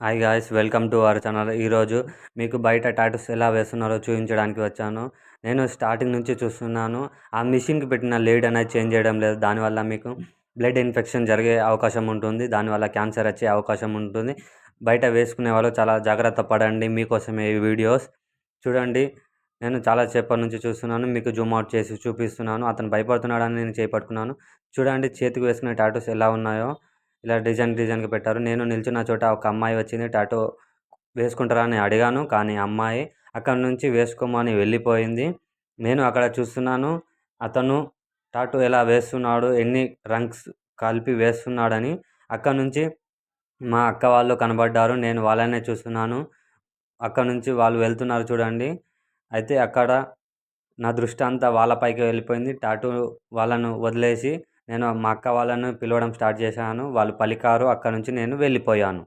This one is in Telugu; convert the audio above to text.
Hi guys welcome to our channel ఈరోజు మీకు బయట టాటూస్ ఎలా వేస్తున్నారో చూపించడానికి వచ్చాను. నేను స్టార్టింగ్ నుంచి చూస్తున్నాను. ఆ మిషన్కి పెట్టిన లీడ్ అనేది చేంజ్ చేయడం లేదు. దానివల్ల మీకు బ్లడ్ ఇన్ఫెక్షన్ జరిగే అవకాశం ఉంటుంది. దానివల్ల క్యాన్సర్ వచ్చే అవకాశం ఉంటుంది. బయట వేసుకునే వాళ్ళు చాలా జాగ్రత్త పడండి మీకోసమే ఈ వీడియోస్ చూడండి నేను చాలా చేపటి నుంచి చూస్తున్నాను. మీకు జూమ్ అవుట్ చేసి చూపిస్తున్నాను. అతను భయపడుతున్నాడని నేను చేపట్టుకున్నాను. చూడండి చేతికి వేసుకునే టాటూస్ ఎలా ఉన్నాయో. ఇలా డిజైన్ డిజైన్గా పెట్టారు. నేను నిల్చున్న చోట ఒక అమ్మాయి వచ్చింది. టాటూ వేసుకుంటారా అని అడిగాను. కానీ అమ్మాయి అక్కడ నుంచి వేసుకోమని వెళ్ళిపోయింది. నేను అక్కడ చూస్తున్నాను. అతను టాటూ ఎలా వేస్తున్నాడు ఎన్ని రంగ్స్ కలిపి వేస్తున్నాడని అక్కడ నుంచి మా అక్క వాళ్ళు కనబడ్డారు. నేను వాళ్ళనే చూస్తున్నాను. అక్కడ నుంచి వాళ్ళు వెళ్తున్నారు చూడండి. అయితే అక్కడ నా దృష్టి అంతా వాళ్ళపైకి వెళ్ళిపోయింది. టాటూ వాళ్ళను వదిలేసి నేను మా అక్క వాళ్ళను పిలవడం స్టార్ట్ చేశాను. వాళ్ళు పలికారు. అక్కడ నుంచి నేను వెళ్ళిపోయాను.